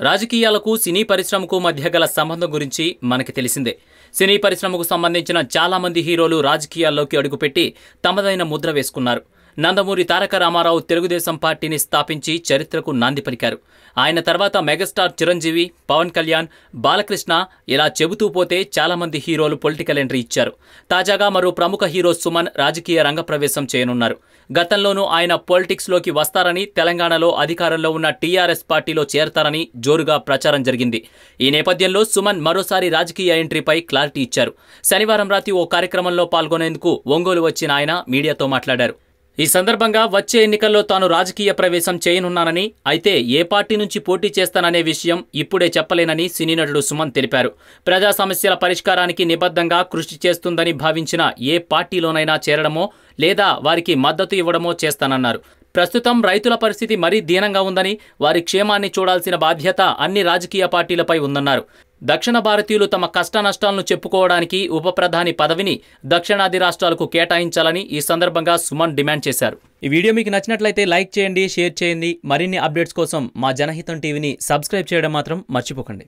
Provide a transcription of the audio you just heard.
రాజకీయాలకు సినీ పరిశ్రమకు మధ్య గల సంబంధం గురించి మనకి తెలిసిందే. సినీ పరిశ్రమకు సంబంధించిన చాలా మంది హీరోలు రాజకీయాల్లోకి అడుగుపెట్టి తమదైన ముద్ర వేసుకున్నారు. నందమూరి తారక రామారావు తెలుగుదేశం పార్టీని స్థాపించి చరిత్రకు నాంది పలికారు. ఆయన తర్వాత మెగాస్టార్ చిరంజీవి పవన్ కళ్యాణ్ బాలకృష్ణ ఇలా చెబుతూ పోతే చాలామంది హీరోలు పొలిటికల్ ఎంట్రీ ఇచ్చారు. తాజాగా మరో ప్రముఖ హీరో సుమన్ రాజకీయ రంగప్రవేశం చేయనున్నారు. గతంలోనూ ఆయన పొలిటిక్స్లోకి వస్తారని తెలంగాణలో అధికారంలో ఉన్న టీఆర్ఎస్ పార్టీలో చేరతారని జోరుగా ప్రచారం జరిగింది. ఈ నేపథ్యంలో సుమన్ మరోసారి రాజకీయ ఎంట్రీపై క్లారిటీ ఇచ్చారు. శనివారం రాత్రి ఓ కార్యక్రమంలో పాల్గొనేందుకు ఒంగోలు వచ్చిన ఆయన మీడియాతో మాట్లాడారు. ఈ సందర్భంగా వచ్చే ఎన్నికల్లో తాను రాజకీయ ప్రవేశం చేయనున్నానని అయితే ఏ పార్టీ నుంచి పోటీ చేస్తాననే విషయం ఇప్పుడే చెప్పలేనని సినీ నటుడు సుమన్ తెలిపారు. ప్రజా సమస్యల పరిష్కారానికి నిబద్ధంగా కృషి చేస్తుందని భావించిన ఏ పార్టీలోనైనా చేరడమో లేదా వారికి మద్దతు ఇవ్వడమో చేస్తానన్నారు. ప్రస్తుతం రైతుల పరిస్థితి మరీ దీనంగా ఉందని వారి క్షేమాన్ని చూడాల్సిన బాధ్యత అన్ని రాజకీయ పార్టీలపై ఉందన్నారు. దక్షిణ భారతీయులు తమ కష్ట నష్టాలను చెప్పుకోవడానికి ఉప ప్రధాని పదవిని దక్షిణాది రాష్ట్రాలకు కేటాయించాలని ఈ సందర్భంగా సుమన్ డిమాండ్ చేశారు. ఈ వీడియో మీకు నచ్చినట్లయితే లైక్ చేయండి షేర్ చేయండి. మరిన్ని అప్డేట్స్ కోసం మా జనహితం టీవీని సబ్స్క్రైబ్ చేయడం మాత్రం మర్చిపోకండి.